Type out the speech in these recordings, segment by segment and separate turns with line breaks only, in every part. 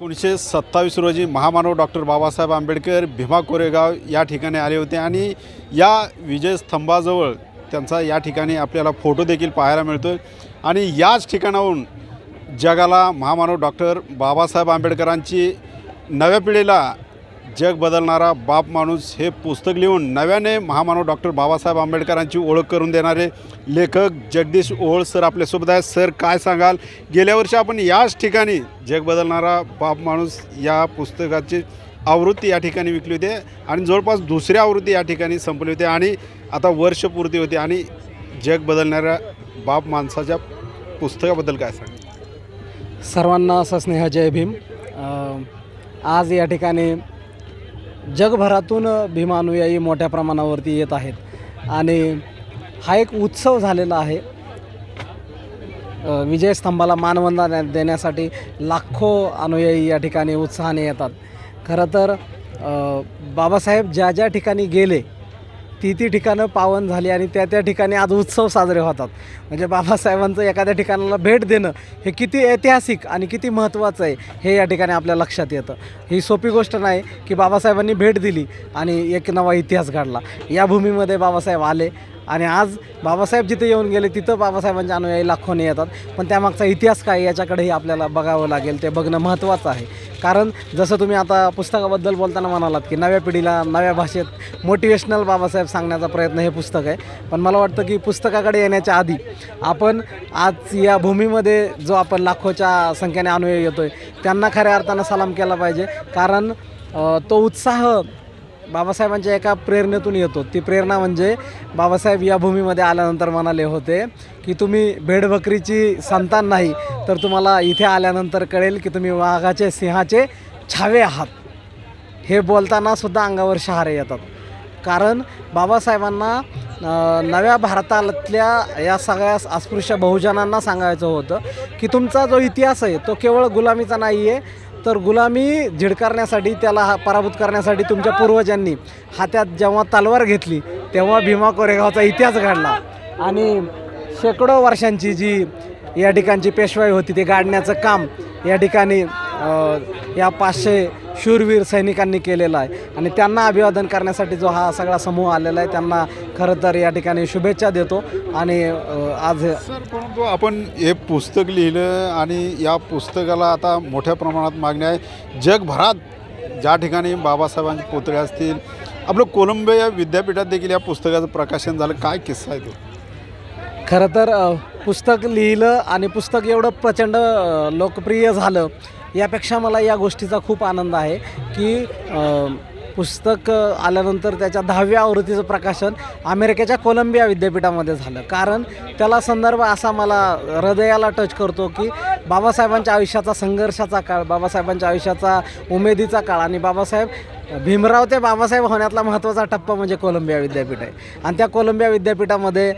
एकोणीसशे सत्तावीस रोजी महामानव डॉक्टर बाबासाहेब आंबेडकर भीमा कोरेगाव या ठिकाणी आले होते आणि या विजय स्तंभाजवळ त्यांचा या ठिकाणी आपल्याला फोटो देखील पाहायला मिळतो आणि याच ठिकाणाहून जगाला महामानव डॉक्टर बाबासाहेब आंबेडकरांची नव्या पिढीला जग बदलणारा बाप माणूस हे पुस्तक लिहून नव्याने महामानव डॉक्टर बाबासाहेब आंबेडकरांची ओळख करून देणारे लेखक जगदीश ओळ सर आपल्यासोबत आहेत. सर काय सांगाल? गेल्या वर्षी आपण याच ठिकाणी जग बदलणारा बाप माणूस या पुस्तकाची आवृत्ती या ठिकाणी विकली होती आणि जवळपास दुसरी आवृत्ती या ठिकाणी संपली होती आणि आता वर्षपूर्ती होती आणि जग बदलणाऱ्या बाप माणसाच्या पुस्तकाबद्दल काय सांग
सर्वांना सस्नेह जय भीम. आज या ठिकाणी जगभरातून भीमानुयायी मोठ्या प्रमाणावरती येत आहेत. आणि हा एक उत्सव झालेला आहे. विजयस्तंभाला मानवंदना देण्यासाठी लाखो अनुयायी या ठिकाणी उत्साहाने येतात. खरं तर बाबासाहेब ज्या ज्या ठिकाणी गेले ती ती ठिकाणं पावन झाली आणि त्या त्या ठिकाणी आज उत्सव साजरे होतात. म्हणजे बाबासाहेबांचं एखाद्या ठिकाणाला भेट देणं हे किती ऐतिहासिक आणि किती महत्त्वाचं आहे हे या ठिकाणी आपल्या लक्षात येतं. ही सोपी गोष्ट नाही की बाबासाहेबांनी भेट दिली आणि एक नवा इतिहास घडला. या भूमीमध्ये बाबासाहेब आले आणि आज बाबासाहेब जिथे येऊन गेले तिथं बाबासाहेबांच्या अनुयायी लाखोने येतात. पण त्यामागचा इतिहास काय याच्याकडेही आपल्याला बघावं लागेल. ते बघणं महत्त्वाचं आहे. कारण जसं तुम्ही आता पुस्तकाबद्दल बोलताना म्हणालात की नव्या पिढीला नव्या भाषेत मोटिवेशनल बाबासाहेब सांगण्याचा प्रयत्न हे पुस्तक आहे. पण मला वाटतं की पुस्तकाकडे येण्याच्या आधी आपण आज या भूमीमध्ये जो आपण लाखोच्या संख्येने अनुयायी येतो आहे त्यांना खऱ्या अर्थानं सलाम केला पाहिजे. कारण तो उत्साह बाबासाहेबांच्या एका प्रेरणेतून येतो. ती प्रेरणा म्हणजे बाबासाहेब या भूमीमध्ये आल्यानंतर म्हणाले होते की तुम्ही भेडबकरीची संतान नाही तर तुम्हाला इथे आल्यानंतर कळेल की तुम्ही वाघाचे सिंहाचे छावे आहात. हे बोलताना सुद्धा अंगावर शहारे येतात. कारण बाबासाहेबांना नव्या भारतातल्या या सगळ्या अस्पृश्य बहुजनांना सांगायचं होतं की तुमचा जो इतिहास आहे तो केवळ गुलामीचा नाही आहे तर गुलामी झिडकारण्यासाठी त्याला हा पराभूत करण्यासाठी तुमच्या पूर्वजांनी हातात जेव्हा तलवार घेतली तेव्हा भीमा कोरेगावचा इतिहास घडला. आणि शेकडो वर्षांची जी या ठिकाणची पेशवाई होती ते गाडण्याचं काम या ठिकाणी या पाचशे शूरवीर सैनिकांनी केलेलं आहे. आणि त्यांना अभिवादन करण्यासाठी जो हा सगळा समूह आलेला आहे त्यांना खरं तर या ठिकाणी शुभेच्छा देतो. आणि आज
सर परंतु आपण हे पुस्तक लिहिलं आणि या पुस्तकाला आता मोठ्या प्रमाणात मागणी आहे. जगभरात ज्या ठिकाणी बाबासाहेबांचे पुतळे असतील आपलं कोलंबिया विद्यापीठात देखील या पुस्तकाचं प्रकाशन झालं. काय किस्सा आहे तो?
खरं तर पुस्तक लिहिलं आणि पुस्तक एवढं प्रचंड लोकप्रिय झालं. यापेक्षा मला या गोष्टीचा खूप आनंद आहे की पुस्तक आल्यानंतर त्याच्या दहाव्या आवृत्तीचं प्रकाशन अमेरिकेच्या कोलंबिया विद्यापीठामध्ये झालं. कारण त्याला संदर्भ असा मला हृदयाला टच करतो की बाबासाहेबांच्या आयुष्याचा संघर्षाचा काळ बाबासाहेबांच्या आयुष्याचा उमेदीचा काळ आणि बाबासाहेब भीमराव ते बाबासाहेब होण्यातला महत्त्वाचा टप्पा म्हणजे कोलंबिया विद्यापीठ आहे. आणि त्या कोलंबिया विद्यापीठामध्ये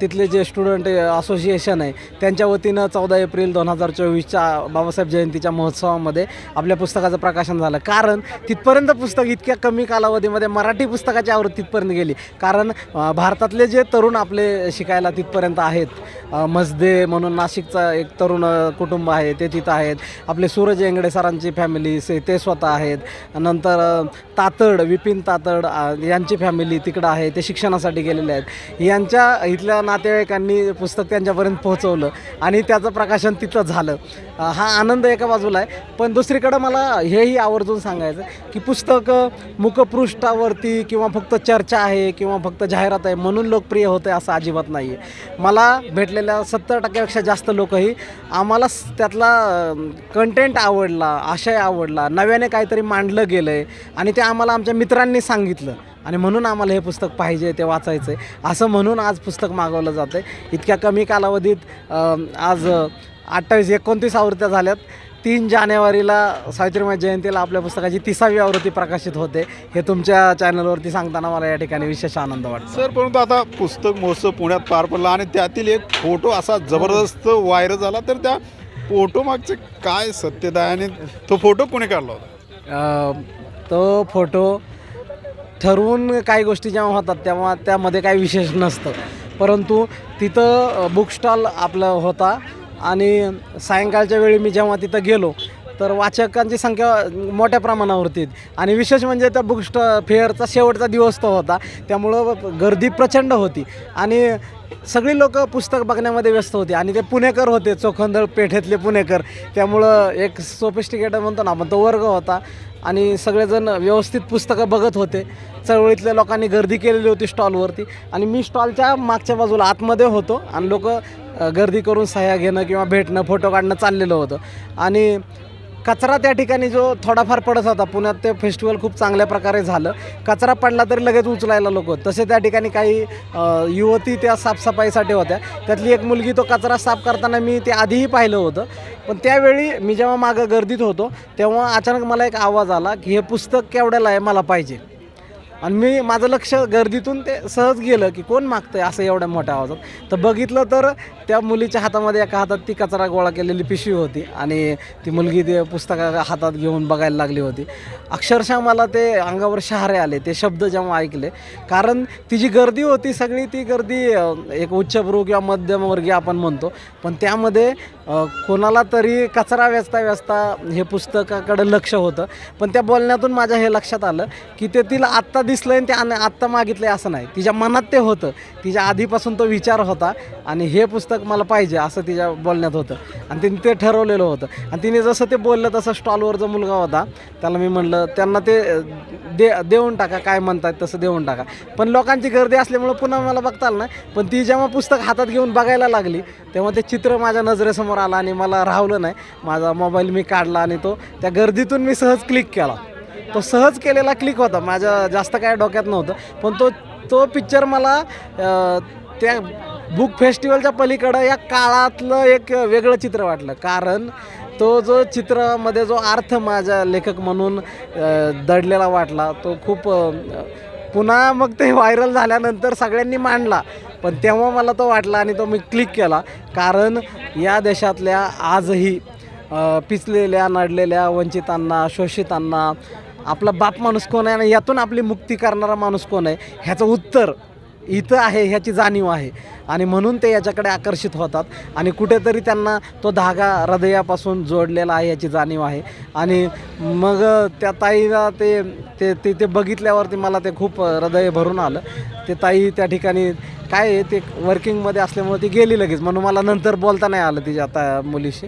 तिथले जे स्टुडंट असोसिएशन आहे त्यांच्या वतीनं चौदा एप्रिल दोन हजार चोवीसच्या बाबासाहेब जयंतीच्या महोत्सवामध्ये आपल्या पुस्तकाचं प्रकाशन झालं. कारण तिथपर्यंत पुस्तक इतक्या कमी कालावधीमध्ये मराठी पुस्तकाची आवृत्ती तिथपर्यंत गेली. कारण भारतातले जे तरुण आपले शिकायला तिथपर्यंत आहेत मजदे म्हणून नाशिकचा एक तरुण कुटुंब आहे ते तिथं आहेत. आपले सूरज येंगडे सरांची फॅमिली से ते स्वतः आहेत. नंतर तातड विपिन तातड यांची फॅमिली तिकडं आहे ते शिक्षणासाठी गेलेले आहेत. यांच्या इथल्या नातेवाईकांनी पुस्तक त्यांच्यापर्यंत पोहोचवलं आणि त्याचं प्रकाशन तिथं झालं. हा आनंद एका बाजूला आहे. पण दुसरीकडं मला हेही आवर्जून सांगायचं की पुस्तक मुखपृष्ठावरती किंवा फक्त चर्चा आहे किंवा फक्त जाहिरात आहे म्हणून लोकप्रिय होतं आहे असं अजिबात नाही आहे मला भेटलेल्या सत्तर टक्क्यापेक्षा जास्त लोकही आम्हाला खास त्यातला कंटेंट आवडला आशय आवडला नव्याने काहीतरी मांडलं गेलं आहे आणि ते आम्हाला आमच्या मित्रांनी सांगितलं. आणि म्हणून आम्हाला हे पुस्तक पाहिजे ते वाचायचं आहे असं म्हणून आज पुस्तक मागवलं जातं आहे इतक्या कमी कालावधीत आज अठ्ठावीस एकोणतीस आवृत्त्या झाल्यात. तीन जानेवारीला सावित्रीमाई जयंतीला आपल्या पुस्तकाची तिसावी आवृत्ती प्रकाशित होते. हे तुमच्या चॅनलवरती सांगताना मला या ठिकाणी विशेष आनंद वाटतो.
सर परंतु आता पुस्तक महोत्सव पुण्यात पार पडला आणि त्यातील एक फोटो असा जबरदस्त व्हायरल झाला तर त्या फोटो मागचे काय सत्यता आहे? आणि तो फोटो कोणी काढला होता?
तो फोटो ठरवून काही गोष्टी जेव्हा होतात तेव्हा त्यामध्ये काही विशेष नसतं. परंतु तिथं बुक स्टॉल आपलं होता. आणि सायंकाळच्या वेळी मी जेव्हा तिथं गेलो तर वाचकांची संख्या मोठ्या प्रमाणावरती आहे. आणि विशेष म्हणजे त्या बुक स्टॉ फेअरचा शेवटचा दिवस तो होता. त्यामुळं गर्दी प्रचंड होती. आणि सगळी लोक पुस्तक बघण्यामध्ये व्यस्त होती. आणि ते पुणेकर होते चोखंदळ पेठेतले पुणेकर. त्यामुळं एक सोफिस्टिकेटर म्हणतो ना आपण तो वर्ग होता. आणि सगळेजण व्यवस्थित पुस्तकं बघत होते. चळवळीतल्या लोकांनी गर्दी केलेली होती स्टॉलवरती. आणि मी स्टॉलच्या मागच्या बाजूला आतमध्ये होतो. आणि लोक गर्दी करून सह्या घेणं किंवा भेटणं फोटो काढणं चाललेलं होतं. आणि कचरा त्या ठिकाणी जो थोडाफार पडत होता पुण्यात ते फेस्टिवल खूप चांगल्या प्रकारे झालं. कचरा पडला तरी लगेच उचलायला लोक तसे त्या ठिकाणी काही युवती त्या साफसफाईसाठी होत्या. त्यातली एक मुलगी तो कचरा साफ करताना मी ते आधीही पाहिलं होतं. पण त्यावेळी मी जेव्हा मागं गर्दीत होतो तेव्हा अचानक मला एक आवाज आला की हे पुस्तक केवढ्याला आहे मला पाहिजे. आणि मी माझं लक्ष गर्दीतून ते सहज गेलं की कोण मागतंय असं एवढ्या मोठ्या आवाजात. तर बघितलं तर त्या मुलीच्या हातामध्ये एका हातात ती कचरा गोळा केलेली पिशवी होती आणि ती मुलगी ते पुस्तका हातात घेऊन बघायला लागली होती. अक्षरशः मला ते अंगावर शहारे आले ते शब्द जेव्हा ऐकले. कारण ती जी गर्दी होती सगळी ती गर्दी एक उच्चभ्रू किंवा मध्यमवर्गीय आपण म्हणतो. पण त्यामध्ये कोणाला तरी कचरा वेचता वेचता हे पुस्तकाकडं लक्ष होतं. पण त्या बोलण्यातून माझ्या हे लक्षात आलं की ते तिला आत्ता दिसलं आणि ते आणि आत्ता मागितलं आहे असं नाही. तिच्या मनात ते होतं. तिच्या आधीपासून तो विचार होता आणि हे पुस्तक मला पाहिजे असं तिच्या बोलण्यात होतं. आणि तिने ते ठरवलेलं होतं. आणि तिने जसं ते बोललं तसं स्टॉलवर जो मुलगा होता त्याला मी म्हणलं त्यांना ते दे देऊन टाका. काय म्हणतात तसं देऊन टाका. पण लोकांची गर्दी असल्यामुळं पुन्हा मला बघता आलं पण ती जेव्हा पुस्तक हातात घेऊन बघायला लागली तेव्हा ते चित्र माझ्या नजरेसमोर आला आणि मला राहवलं नाही. माझा मोबाईल मी काढला आणि तो त्या गर्दीतून मी सहज क्लिक केला. तो सहज केलेला क्लिक होता. माझ्या जास्त काय डोक्यात नव्हतं. पण तो तो पिक्चर मला त्या बुक फेस्टिवलच्या पलीकडं या काळातलं एक वेगळं चित्र वाटलं. कारण तो जो चित्रामध्ये जो अर्थ माझ्या लेखक म्हणून दडलेला वाटला तो खूप पुन्हा मग ते व्हायरल झाल्यानंतर सगळ्यांनी मांडला. पण तेव्हा मला तो वाटला आणि तो मी क्लिक केला. कारण या देशातल्या आजही पिचलेल्या नडलेल्या वंचितांना शोषितांना आपला बाप माणूस कोण आहे आणि यातून आपली मुक्ती करणारा माणूस कोण आहे ह्याचं उत्तर इथं आहे ह्याची जाणीव आहे. आणि म्हणून ते याच्याकडे आकर्षित होतात. आणि कुठेतरी त्यांना तो धागा हृदयापासून जोडलेला आहे याची जाणीव आहे. आणि मग त्या ताईला ते ते ते ते बघितल्यावरती मला ते खूप हृदय भरून आलं. ते ताई त्या ठिकाणी काय आहे ते वर्किंगमध्ये असल्यामुळे ती गेली लगेच. म्हणून मला नंतर बोलता नाही आलं तिच्या आता मुलीशी.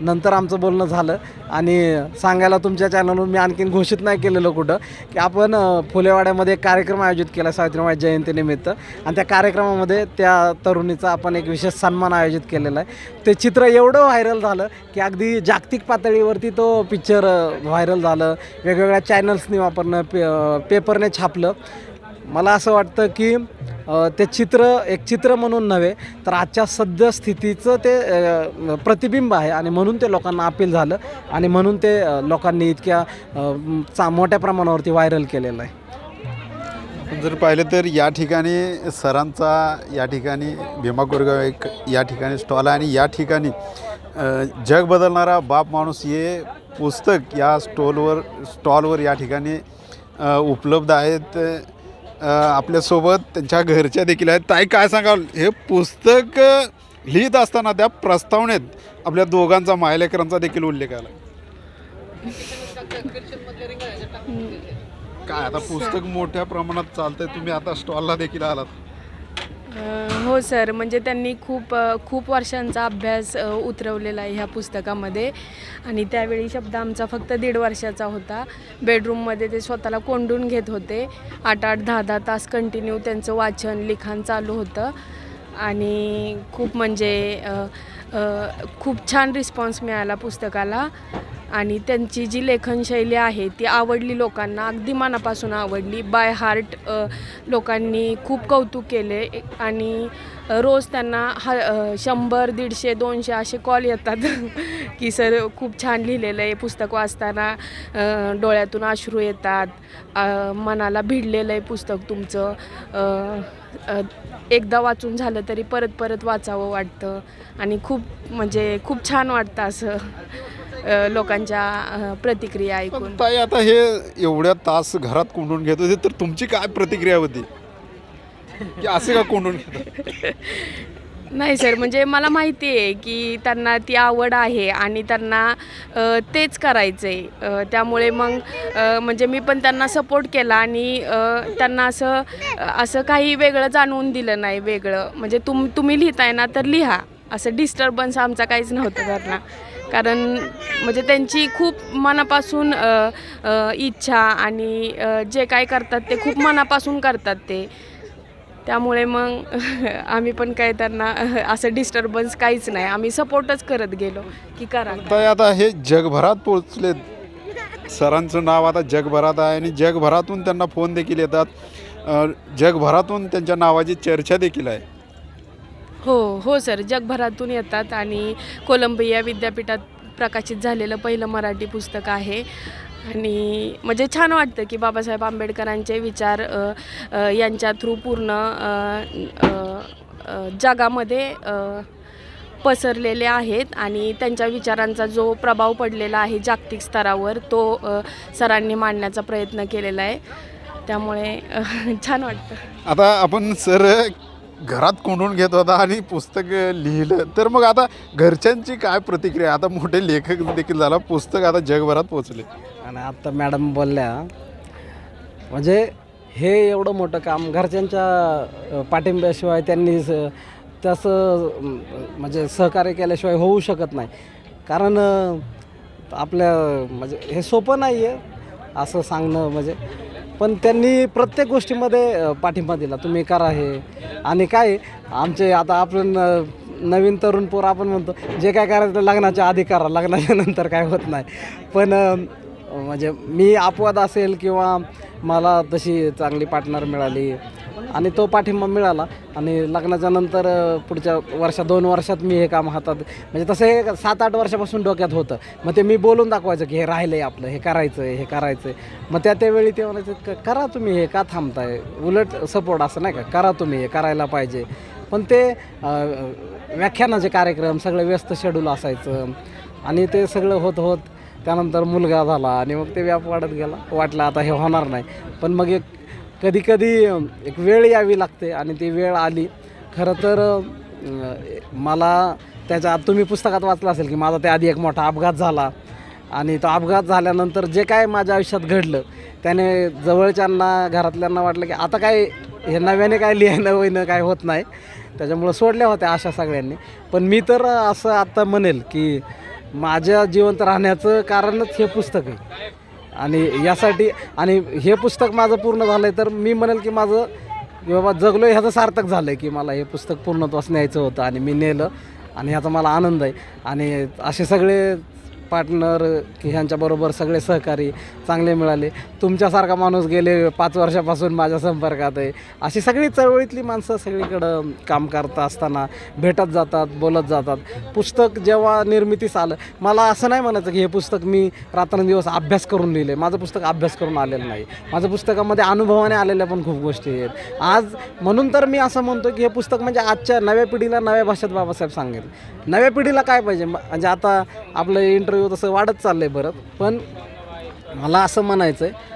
नंतर आमचं बोलणं झालं. आणि सांगायला तुमच्या चॅनलवर मी आणखीन घोषित नाही केलेलं कुठं की आपण फुलेवाड्यामध्ये एक कार्यक्रम आयोजित केला सावित्रीबाई जयंतीनिमित्त. आणि त्या कार्यक्रमामध्ये त्या तरुणीचा आपण एक विशेष सन्मान आयोजित केलेला आहे. ते चित्र एवढं व्हायरल झालं की अगदी जागतिक पातळीवरती तो पिक्चर व्हायरल झालं. वेगवेगळ्या चॅनल्सनी वापरणं पे पेपरने छापलं. मला असं वाटतं की ते चित्र एक चित्र म्हणून नव्हे तर आजच्या सद्यस्थितीचं ते प्रतिबिंब आहे आणि म्हणून ते लोकांना अपील झालं आणि म्हणून ते लोकांनी इतक्या चा मोठ्या प्रमाणावरती व्हायरल केलेलं आहे.
जर पाहिलं तर या ठिकाणी सरांचा या ठिकाणी भीमा कोरेगाव एक या ठिकाणी स्टॉल आहे आणि या ठिकाणी जग बदलणारा बाप माणूस हे पुस्तक या स्टॉलवर स्टॉलवर या ठिकाणी उपलब्ध आहेत. आपल्यासोबत त्यांच्या घरच्या देखील आहेत. ताई काय सांगाल? हे पुस्तक लिहित असताना त्या प्रस्तावनेत आपल्या दोघांचा मायलेकरांचा देखील उल्लेख आला. काय आता पुस्तक मोठ्या प्रमाणात चालतंय. तुम्ही आता स्टॉलला देखील आलात.
हो सर. म्हणजे त्यांनी खूप खूप वर्षांचा अभ्यास उतरवलेला आहे ह्या पुस्तकामध्ये. आणि त्यावेळी शब्द आमचा फक्त दीड वर्षाचा होता. बेडरूममध्ये ते स्वतःला कोंडून घेत होते. आठ आठ दहा दहा तास कंटिन्यू त्यांचं वाचन लिखाण चालू होतं. आणि खूप म्हणजे खूप छान रिस्पॉन्स मिळाला पुस्तकाला. आणि त्यांची जी लेखनशैली आहे ती आवडली लोकांना अगदी मनापासून आवडली. बाय हार्ट लोकांनी खूप कौतुक केले आणि रोज त्यांना ह शंभर दीडशे दोनशे असे कॉल येतात की सर खूप छान लिहिलेलं आहे पुस्तक वाचताना डोळ्यातून अश्रू येतात मनाला भिडलेलं आहे पुस्तक तुमचं एकदा वाचून झालं तरी परत परत वाचावं वाटतं. आणि खूप म्हणजे खूप छान वाटतं असं. अ, लोकांच्या अ, प्रतिक्रिया ऐकून.
पण ताई आता हे एवढ्या तास घरात कोंडून घेत होते तर तुमची काय प्रतिक्रिया होती? की असे का कोंडून घेतात
नाही सर म्हणजे मला माहिती आहे की त्यांना ती आवड आहे आणि त्यांना अ, तेच करायचं आहे त्यामुळे मग अ, म्हणजे मी पण त्यांना सपोर्ट केला आणि अ, त्यांना असं असं काही वेगळं जाणवून दिलं नाही वेगळं. म्हणजे तुम तुम्ही लिहिताय ना तर लिहा. असं डिस्टर्बन्स आमचा काहीच नव्हतं त्यांना कारण म्हणजे त्यांची खूप मनापासून इच्छा आणि जे काय करतात ते खूप मनापासून करतात ते. त्यामुळे मग आम्ही पण काय त्यांना असं डिस्टर्बन्स काहीच नाही. आम्ही सपोर्टच करत गेलो की करा
तर आता हे जगभरात पोचले सरांचं नाव आता जगभरात आहे आणि जगभरातून त्यांना फोन देखील येतात. जगभरातून त्यांच्या नावाची चर्चा देखील आहे.
हो हो सर. जगभरातून येतात आणि कोलंबिया विद्यापीठात प्रकाशित झालेलं पहिलं मराठी पुस्तक आहे. आणि म्हणजे छान वाटतं की बाबासाहेब आंबेडकरांचे विचार यांच्या थ्रू पूर्ण जगामध्ये पसरलेले आहेत आणि त्यांच्या विचारांचा जो प्रभाव पडलेला आहे जागतिक स्तरावर तो सरांनी मांडण्याचा प्रयत्न केलेला आहे. त्यामुळे छान वाटतं.
आता आपण सर घरात कोंडून घेत होता आणि पुस्तक लिहिलं. तर मग आता घरच्यांची काय प्रतिक्रिया? आता मोठे लेखक देखील झाला पुस्तक आता जगभरात पोचले
आणि आत्ता मॅडम बोलल्या म्हणजे हे एवढं मोठं काम घरच्यांच्या पाठिंब्याशिवाय त्यांनी स- तसं म्हणजे सहकार्य केल्याशिवाय होऊ शकत नाही. कारण आपल्या म्हणजे हे सोपं नाही आहे असं सांगणं म्हणजे पण त्यांनी प्रत्येक गोष्टीमध्ये पाठिंबा दिला. तुम्ही करा हे. आणि काय आमचे आता आपण नवीन तरुण पोर आपण म्हणतो जे काय करायचं लग्नाच्या आधी करा लग्नाच्या नंतर काय होत नाही. पण म्हणजे मी अपवाद असेल किंवा मला तशी चांगली पार्टनर मिळाली आणि तो पाठिंबा मिळाला. आणि लग्नाच्या नंतर पुढच्या वर्षात दोन वर्षात मी हे काम हातात म्हणजे तसं हे सात आठ वर्षापासून डोक्यात होतं. मग ते मी बोलून दाखवायचं की हे राहिलं आहे आपलं हे करायचं आहे हे करायचं आहे मग त्या त्यावेळी ते म्हणायचं करा तुम्ही हे का थांबताय? उलट सपोर्ट असं नाही का? करा तुम्ही हे करायला पाहिजे. पण ते व्याख्यानाचे कार्यक्रम सगळं व्यस्त शेड्यूल असायचं. आणि ते सगळं होत होत त्यानंतर मुलगा झाला आणि मग ते व्याप वाढत गेला. वाटलं आता हे होणार नाही. पण मग एक कधी कधी एक वेळ यावी लागते आणि ती वेळ आली खरं तर मला त्याच्या आत तुम्ही पुस्तकात वाचलं असेल की माझा त्याआधी एक मोठा अपघात झाला. आणि तो अपघात झाल्यानंतर जे काय माझ्या आयुष्यात घडलं त्याने जवळच्यांना घरातल्यांना वाटलं की आता काय हे नव्याने काय लिहिणं वयनं काय होत नाही. त्याच्यामुळं सोडल्या होत्या अशा सगळ्यांनी. पण मी तर असं आत्ता म्हणेल की माझ्या जिवंत राहण्याचं कारणच हे पुस्तक आहे. आणि यासाठी आणि हे पुस्तक माझं पूर्ण झालं आहे तर मी म्हणेल की माझं बाबा जगलो ह्याचं सार्थक झालं आहे की मला हे पुस्तक पूर्णत्वास न्यायचं होतं आणि मी नेलं आणि ह्याचा मला आनंद आहे. आणि असे सगळे पार्टनर की ह्यांच्याबरोबर सगळे सहकारी चांगले मिळाले. तुमच्यासारखा माणूस गेले पाच वर्षापासून माझ्या संपर्कात आहे. अशी सगळी चळवळीतली माणसं सगळीकडं काम करत असताना भेटत जातात बोलत जातात. पुस्तक जेव्हा निर्मितीस आलं मला असं नाही म्हणायचं की हे पुस्तक मी रात्रंदिवस अभ्यास करून लिहिले. माझं पुस्तक अभ्यास करून आलेलं नाही. माझं पुस्तकामध्ये अनुभवाने आलेल्या पण खूप गोष्टी आहेत. आज म्हणून तर मी असं म्हणतो की हे पुस्तक म्हणजे आजच्या नव्या पिढीला नव्या भाषेत बाबासाहेब सांगेल. नव्या पिढीला काय पाहिजे? म- म्हणजे आता आपलं इंटर इंटरव्ह्यू तसं वाढत चाललं आहे बरं पण मला असं म्हणायचं आहे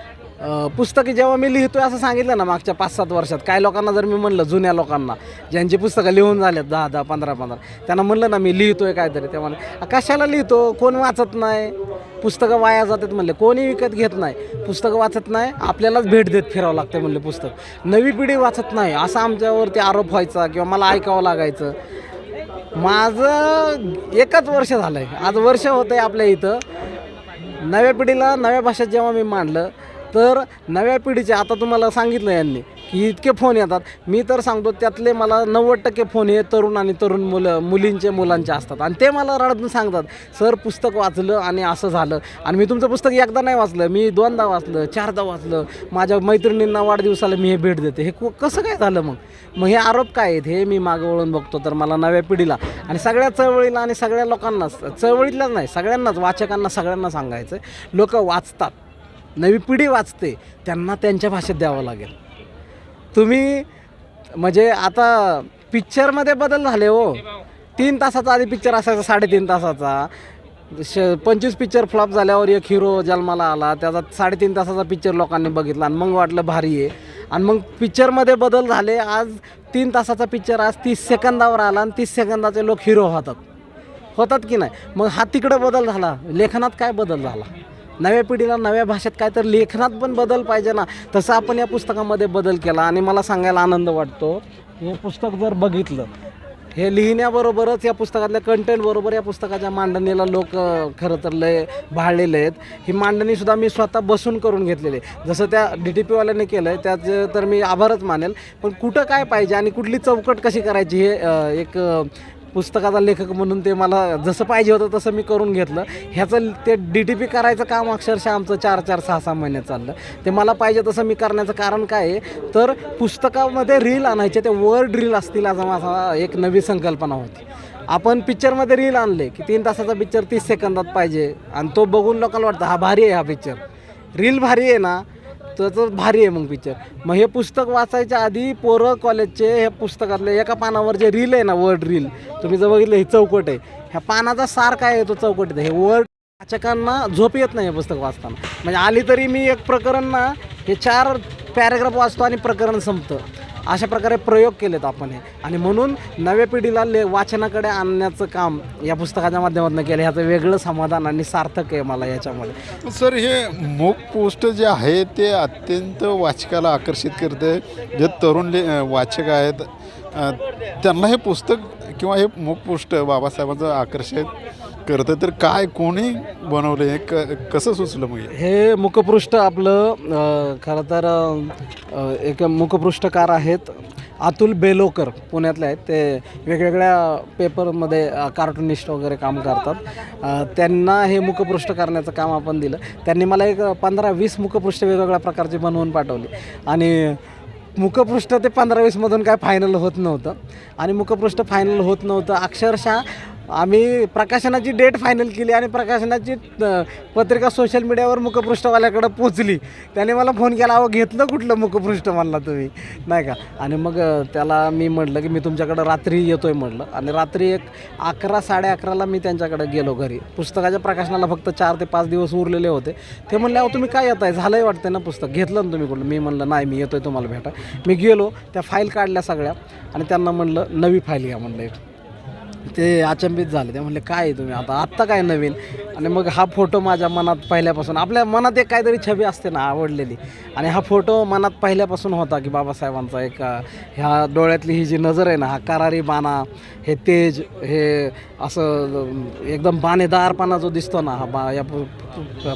पुस्तकं जेव्हा मी लिहितोय असं सांगितलं ना मागच्या पाच सात वर्षात काय लोकांना जर मी म्हणलं जुन्या लोकांना ज्यांची पुस्तकं लिहून झाल्यात दहा दहा पंधरा पंधरा त्यांना म्हणलं ना मी लिहितोय काहीतरी. ते तेव्हा कशाला लिहितो? कोण वाचत नाही? पुस्तकं वाया जातात म्हणले कोणी विकत घेत नाही? पुस्तकं वाचत नाही आपल्यालाच भेट देत फिरावं लागतं म्हणले पुस्तक. नवी पिढी वाचत नाही असा आमच्यावरती आरोप व्हायचा किंवा मला ऐकावं लागायचं. माझं एकच वर्ष झालं आहे आज वर्ष होतं आहे आपल्या इथं. नव्या पिढीला नव्या भाषेत जेव्हा मी मांडलं तर नव्या पिढीचे आता तुम्हाला सांगितलं यांनी की इतके फोन येतात. मी तर सांगतो त्यातले मला नव्वद टक्के फोन हे तरुण आणि तरुण मुलं मुलींचे मुलांचे असतात. आणि ते मला रडून सांगतात सर पुस्तक वाचलं आणि असं झालं. आणि मी तुमचं पुस्तक एकदा नाही वाचलं मी दोनदा वाचलं चारदा वाचलं. माझ्या मैत्रिणींना वाढदिवसाला मी हे भेट देते. हे कु- कसं काय झालं मग? मग हे आरोप काय आहेत? हे मी मागं वळून बघतो तर मला नव्या पिढीला. आणि सगळ्या चळवळीला आणि सगळ्या लोकांनाच चळवळीतल्याच नाही सगळ्यांनाच वाचकांना सगळ्यांना सांगायचं लोक वाचतात. नवी पिढी वाचते. त्यांना त्यांच्या भाषेत द्यावं लागेल. तुम्ही म्हणजे आता पिक्चरमध्ये बदल झाले हो. तीन तासाचा आधी पिक्चर असायचा साडेतीन तासाचा. श पंचवीस पिक्चर फ्लॉप झाल्यावर एक हिरो जन्माला आला. त्याचा साडेतीन तासाचा पिक्चर लोकांनी बघितला आणि मग वाटलं भारी आहे. आणि मग पिक्चरमध्ये बदल झाले. आज तीन तासाचा पिक्चर आज तीस सेकंदावर आला आणि तीस सेकंदाचे लोक हिरो होतात. होतात की नाही? मग हा तिकडं बदल झाला. लेखनात काय बदल झाला? नव्या पिढीला नव्या भाषेत काय तर लेखनात पण बदल पाहिजे ना. तसं आपण या पुस्तकामध्ये बदल केला आणि मला सांगायला आनंद वाटतो. हे पुस्तक जर बघितलं हे लिहिण्याबरोबरच या पुस्तकातल्या कंटेंटबरोबर या पुस्तकाच्या मांडणीला लोक खरं तर लय भाळलेले आहेत. ही मांडणीसुद्धा मी स्वतः बसून करून घेतलेली आहे. जसं त्या डी टी पीवाल्याने केलं आहे त्याचं तर मी आभारच मानेल. पण कुठं काय पाहिजे आणि कुठली चौकट कशी करायची हे एक पुस्तकाचा लेखक म्हणून ते मला जसं पाहिजे होतं तसं मी करून घेतलं. ह्याचं ते डी टी पी करायचं काम अक्षरशः आमचं चार चार सहा सहा महिने चाललं. ते मला पाहिजे तसं मी करण्याचं कारण काय आहे? तर पुस्तकामध्ये रील आणायचे ते वर्ड रील असतील असा माझा एक नवी संकल्पना होती. आपण पिक्चरमध्ये रील आणले की तीन तासाचा पिक्चर तीस सेकंदात पाहिजे. आणि तो बघून लोकांना वाटतं हा भारी आहे हा पिक्चर रील भारी आहे ना? तर भारी आहे मग पिक्चर मग हे पुस्तक वाचायच्या आधी पोरं कॉलेजचे ह्या पुस्तकातले एका पानावर जे रील आहे ना वर्ड रील तुम्ही जर बघितलं हे चौकट आहे. ह्या पानाचा सार काय आहे तो चौकट आहे. हे वर्ड वाचकांना झोप येत नाही हे पुस्तक वाचताना. म्हणजे आली तरी मी एक प्रकरण ना हे चार पॅरेग्राफ वाचतो आणि प्रकरण संपतं. अशा प्रकारे प्रयोग केलेत आपण हे. आणि म्हणून नव्या पिढीला ले वाचनाकडे आणण्याचं काम या पुस्तकाच्या माध्यमातून केलं. ह्याचं वेगळं समाधान आणि सार्थक आहे मला याच्यामध्ये.
सर हे मूक पोस्ट जे आहे ते अत्यंत वाचकाला आकर्षित करते. जे तरुण ले वाचक आहेत त्यांना हे पुस्तक किंवा हे मूक पोस्ट बाबासाहेबांचं आकर्षित करतं तर काय कोणी बनवलं हे क कसं सुचलं मग हे?
हे मुखपृष्ठ आपलं अ, खरं तर अ, एक मुखपृष्ठकार आहेत अतुल बेलोकर पुण्यातले आहेत. ते वेगवेगळ्या पेपरमध्ये अ, कार्टुनिस्ट वगैरे काम करतात. अ, त्यांना हे मुखपृष्ठ करण्याचं काम आपण दिलं. त्यांनी मला एक पंधरा वीस मुखपृष्ठ वेगवेगळ्या प्रकारचे बनवून पाठवली. आणि मुखपृष्ठ ते पंधरा वीसमधून काय फायनल होत नव्हतं. आणि मुखपृष्ठ फायनल होत नव्हतं. अक्षरशः आम्ही प्रकाशनाची डेट फायनल केली आणि प्रकाशनाची पत्रिका सोशल मीडियावर मुखपृष्ठवाल्याकडं पोचली त्याने मला फोन केला अहो घेतलं कुठलं मुखपृष्ठ? म्हणला तुम्ही. नाही का? आणि मग त्याला मी म्हटलं की मी तुमच्याकडं रात्री येतो आहे म्हटलं. आणि रात्री एक अकरा साडे अकराला मी त्यांच्याकडे गेलो घरी. पुस्तकाच्या प्रकाशनाला फक्त चार ते पाच दिवस उरलेले होते. ते म्हणले अहो तुम्ही काय येत आहे झालंही वाटतं ना पुस्तक? घेतलं ना तुम्ही कुठलं? मी म्हणलं नाही मी येतो आहे तुम्हाला भेटा. मी गेलो त्या फाईल काढल्या सगळ्या. आणि त्यांना म्हणलं नवी फाईल घ्या म्हणलं एक. ते अचंबित झाले. ते म्हणले काय आहे तुम्ही आता? आत्ता काय नवीन? आणि मग हा फोटो माझ्या मनात पहिल्यापासून आपल्या मनात एक काहीतरी छबी असते ना आवडलेली. आणि हा फोटो मनात पहिल्यापासून होता की बाबासाहेबांचा एक ह्या डोळ्यातली ही जी नजर आहे ना हा करारी बाणा हे तेज हे असं एकदम बाणेदारपणा जो दिसतो ना हा बा या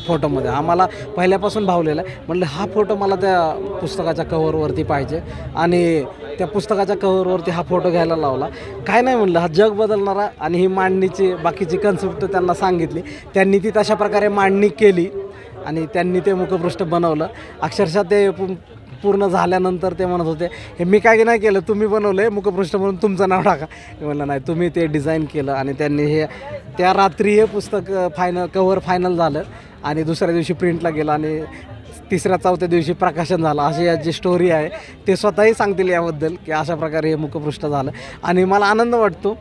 फोटोमध्ये हा मला पहिल्यापासून भावलेला आहे. म्हटलं हा फोटो मला त्या पुस्तकाच्या कव्हरवरती पाहिजे. आणि त्या पुस्तकाच्या कव्हरवरती हा फोटो घ्यायला लावला. काय नाही म्हणलं हा जग बदलणारा आणि ही मांडणीची बाकीची कन्सेप्ट त्यांना सांगितली. त्यांनी ती तशा प्रकारे मांडणी केली आणि त्यांनी ते मुखपृष्ठ बनवलं. अक्षरशः ते पूर्ण झाल्यानंतर ते म्हणत होते हे मी काय नाही केलं तुम्ही बनवलं आहे मुखपृष्ठ म्हणून तुमचं नाव टाका. मी म्हणलं नाही तुम्ही ते डिझाईन केलं आणि त्यांनी हे त्या रात्री हे पुस्तक फायनल कव्हर फायनल झालं आणि दुसऱ्या दिवशी प्रिंटला गेलं आणि तिसऱ्या चौथ्या दिवशी प्रकाशन झालं. अशी याची स्टोरी आहे ते स्वतःही सांगतील याबद्दल की अशा प्रकारे हे मुखपृष्ठ झालं. आणि मला आनंद वाटतो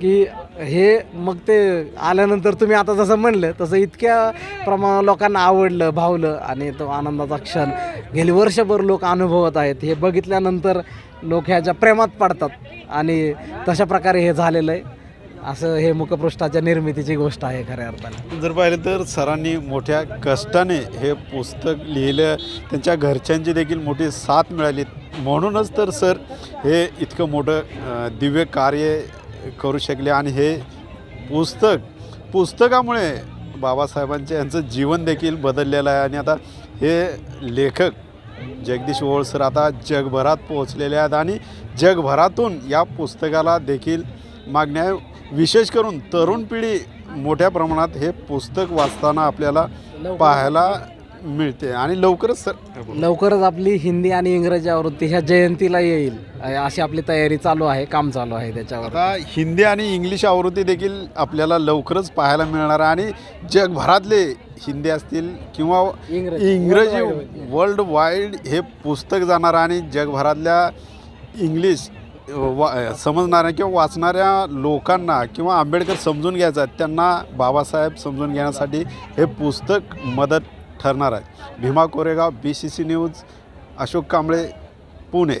की हे मग ते आल्यानंतर तुम्ही आता जसं म्हणलं तसं इतक्या प्रमाणात लोकांना आवडलं भावलं आणि तो आनंदाचा क्षण. गेली वर्षभर लोक अनुभवत आहेत. हे बघितल्यानंतर लोक ह्याच्या प्रेमात पडतात आणि तशा प्रकारे हे झालेलं आहे. असं हे मुखपृष्ठाच्या निर्मितीची गोष्ट आहे खऱ्या अर्थाने.
जर पाहिलं तर सरांनी मोठ्या कष्टाने हे पुस्तक लिहिलं. त्यांच्या घरच्यांची देखील मोठी साथ मिळाली. म्हणूनच तर सर हे इतकं मोठं दिव्य कार्य करू शकले आणि हे पुस्तक पुस्तकामुळे बाबासाहेबांचे यांचं जीवन देखील बदललेलं आहे आणि आता हे लेखक जगदीश ओळसर आता जगभरात पोहोचलेले आहेत आणि जगभरातून या पुस्तकाला देखील मागण्या आहे. विशेष करून तरुण पिढी मोठ्या प्रमाणात हे पुस्तक वाचताना आपल्याला पाहायला मिळते आणि लवकरच सर
लवकरच आपली हिंदी आणि इंग्रजी आवृत्ती ह्या जयंतीला येईल. अशी आपली तयारी चालू आहे काम चालू आहे त्याच्यावर.
आता हिंदी आणि इंग्लिश आवृत्ती देखील आपल्याला लवकरच पाहायला मिळणार आहे आणि जगभरातले हिंदी असतील किंवा
इंग्रजी.
वर्ल्ड वाईड हे पुस्तक जाणार आणि जगभरातल्या इंग्लिश वा समजणाऱ्या किंवा वाचणाऱ्या लोकांना किंवा आंबेडकर समजून घ्यायचा त्यांना बाबासाहेब समजून घेण्यासाठी हे पुस्तक मदत ठरणार आहे. Bhima Koregaon B C C news Ashok Kamble Pune.